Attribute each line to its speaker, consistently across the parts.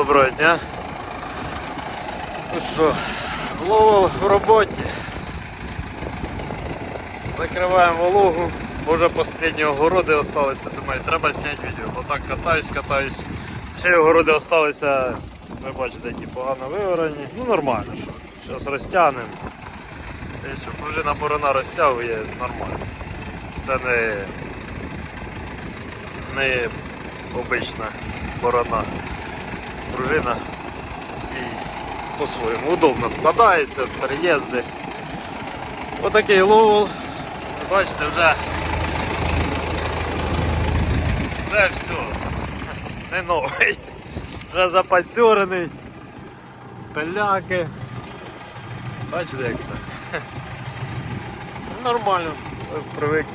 Speaker 1: Доброго дня. Ну що, ловол в роботі. Закриваємо вологу. Бо вже останні огороди залишилися. Думаю, треба зняти відео. Бо так катаюсь, катаюсь. Ще огороди залишилися, ви бачите, які погано виварені. Ну нормально, що. Зараз розтягнемо. Щоб пружина борона розтягує, нормально. Це не, не обична борона пружина по-своєму удобно складається, переїзди. Отакий ловол. Бачите, вже вже все. Не новий. Вже запацьорений. Пиляки. Бачите як це? Нормально, привик.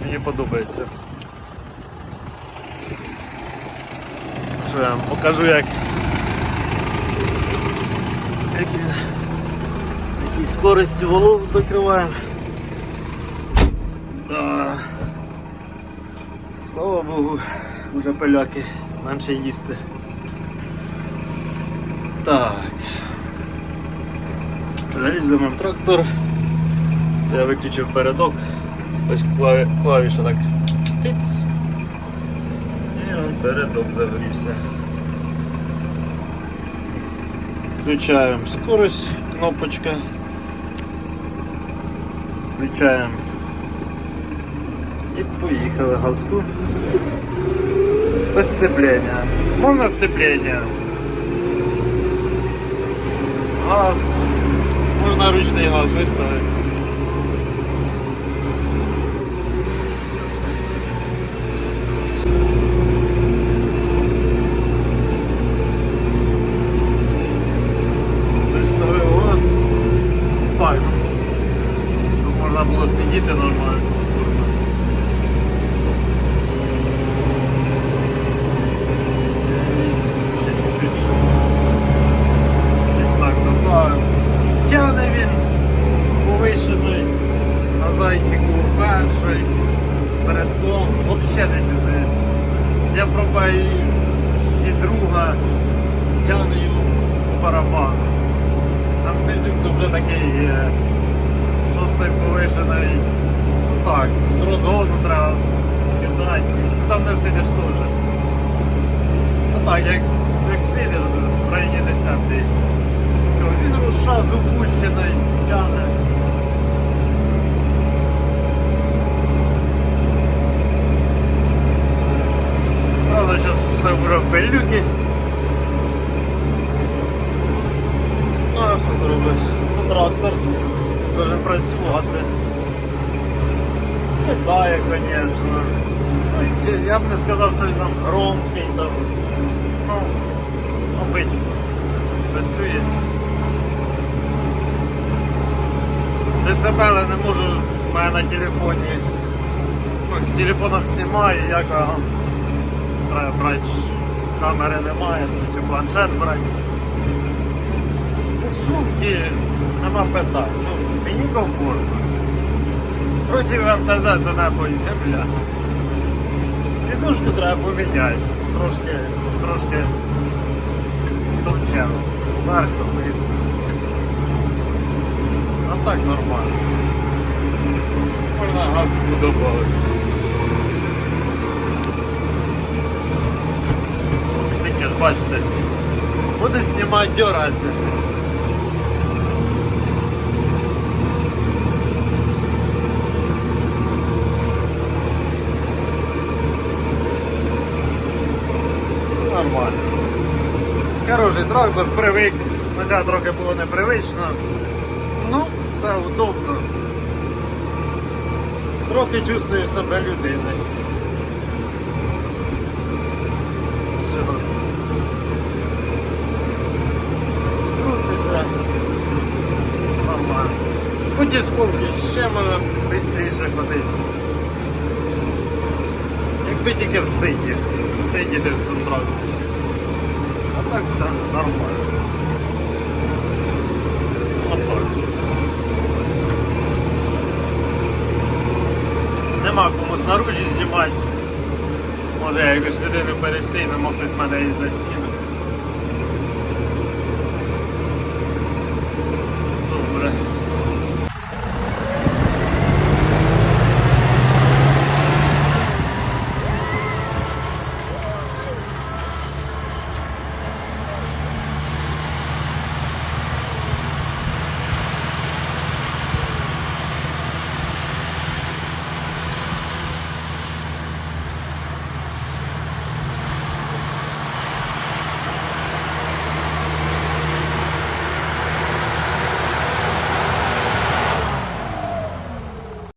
Speaker 1: Мені подобається. Що я вам покажу як. Як. Якій скорості вологу закриваємо. Да. Слава Богу, вже пиляки менше їсти. Так. Заліземо трактор. Це я виключив передок. Ось клаві... клавіша так. Тиць. І он передок загорівся. Включаємо скорость, кнопочка. Включаємо. І поїхали газку. Без сцеплення. Можна сцеплення? Газ. Можна ручний газ виставити. Було сидіти нормально. Ще чуть-чуть. Так добавив. Тягне він повишений на зайчику перший з передком. Взагалі не чужий. Я пробую і друга, тягне його. Там тиждень вже такий е, шостий повишений. Так, розгону треба кидати. Ну, Там не всидиш теж. Ну так, як, як сидиш в районі 10 то він руша з опущений, тяне. Правда, зараз все в пилюки. Ну, а що зробиш? Це трактор. Должен працювати. Кидає, звісно. Ну, я- б не сказав, що він там громкий, там. Ну, обично. Працює. Децибели не можу в мене на телефоні. Ну, з телефоном знімаю, як ага. треба брати. Камери немає, чи планшет брати. Сумки нема питань. Ну, мені комфортно. Проти МТЗ то небо і земля. Сідушку треба поміняти. Трошки, трошки товчено. Вверх то вниз. А так нормально. Можна газ подобати. Тільки ж бачите, буде знімати дьоратися. Нормально. Хороший трактор, привик. Хоча трохи було непривично. Ну, все удобно. Трохи чувствую себе людиною. Крутися. Нормально. Дисковці ще можна швидше ходити. Якби тільки в сиді. Сидіти в централі. А так все нормально. Отак. Нема кому знаружі знімати. Може якось людину перестигну, мог з мене і заскине.